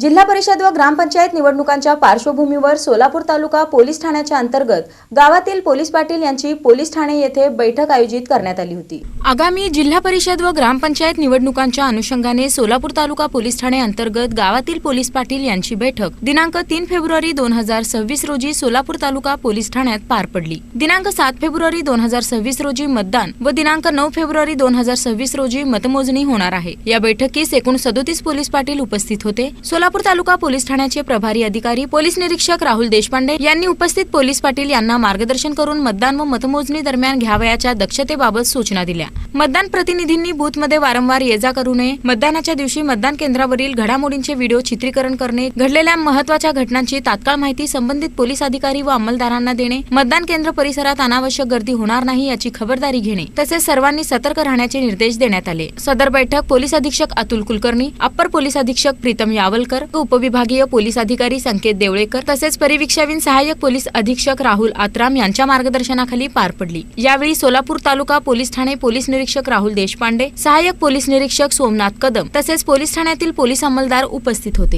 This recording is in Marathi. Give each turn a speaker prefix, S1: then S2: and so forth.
S1: जिल्हा परिषद व ग्रामपंचायत निवडणुकांच्या पार्श्वभूमीवर सोलापूर तालुका पोलीस ठाण्याच्या अंतर्गत गावातील पोलीस पाटील यांची पोलीस ठाणे येथे बैठक आयोजित करण्यात आली होती. आगामी जिल्हा परिषद व ग्रामपंचायत निवडणुकांच्या अनुषंगाने सोलापूर तालुका पोलीस ठाणे अंतर्गत गावातील पोलीस पाटील यांची बैठक दिनांक तीन फेब्रुवारी दोन हजार सव्वीस रोजी सोलापूर तालुका पोलीस ठाण्यात पार पडली. दिनांक सात फेब्रुवारी दोन हजार सव्वीस रोजी मतदान व दिनांक नऊ फेब्रुवारी दोन हजार सव्वीस रोजी मतमोजणी होणार आहे. या बैठकीस एकूण सदोतीस पोलीस पाटील उपस्थित होते. सोलापूर तालुका पोलीस ठाण्याचे प्रभारी अधिकारी पोलीस निरीक्षक राहुल देशपांडे यांनी उपस्थित पोलीस पाटील यांना मार्गदर्शन करून मतदान व मतमोजणी दरम्यान घ्यावयाच्या दक्षतेबाबत सूचना दिल्या. मतदान प्रतिनिधींनी बूथमध्ये वारंवार ये जा करू नये. मतदानाच्या दिवशी मतदान केंद्रावरील घडामोडींचे व्हिडिओ चित्रीकरण करणे घडलेल्या महत्त्वाच्या घटनांची तात्काळ माहिती संबंधित पोलीस अधिकारी व अंमलदारांना देणे मतदान केंद्र परिसरात अनावश्यक गर्दी होणार नाही याची खबरदारी घेणे तसेच सर्वांनी सतर्क राहण्याचे निर्देश देण्यात आले. सदर बैठक पोलीस अधीक्षक अतुल कुलकर्णी अप्पर पोलीस अधीक्षक प्रीतम यावल यावलकर उपविभागीय पोलीस अधिकारी संकेत देवळेकर तसेच परिवीक्षावीन सहाय्यक पोलीस अधीक्षक राहुल आत्राम यांच्या मार्गदर्शनाखाली पार पडली. यावेळी सोलापूर तालुका पोलीस ठाणे पोलीस निरीक्षक राहुल देशपांडे सहाय्यक पोलीस निरीक्षक सोमनाथ कदम तसेच पोलीस ठाण्यातील पोलीस अंमलदार उपस्थित होते.